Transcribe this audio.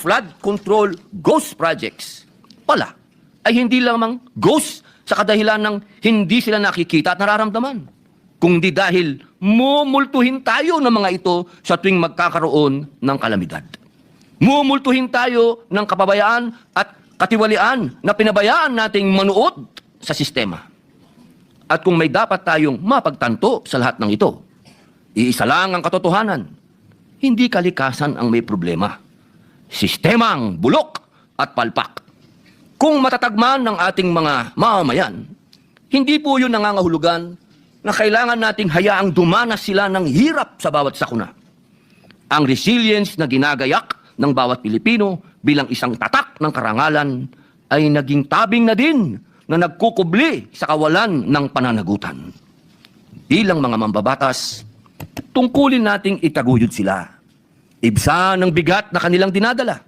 flood control ghost projects pala ay hindi lamang ghost sa kadahilan ng hindi sila nakikita at nararamdaman. Kundi dahil mumultuhin tayo ng mga ito sa tuwing magkakaroon ng kalamidad. Mumultuhin tayo ng kapabayaan at katiwalian na pinabayaan nating manuot sa sistema. At kung may dapat tayong mapagtanto sa lahat ng ito, iisa lang ang katotohanan. Hindi kalikasan ang may problema. Sistemang bulok at palpak. Kung matatagman ng ating mga mamamayan, hindi po yun nangangahulugan na kailangan nating hayaang dumanas sila ng hirap sa bawat sakuna. Ang resilience na ginagayak ng bawat Pilipino bilang isang tatak ng karangalan ay naging tabing na din na nagkukubli sa kawalan ng pananagutan. Bilang mga mambabatas, tungkulin nating itaguyod sila. Ibsa ng bigat na kanilang dinadala.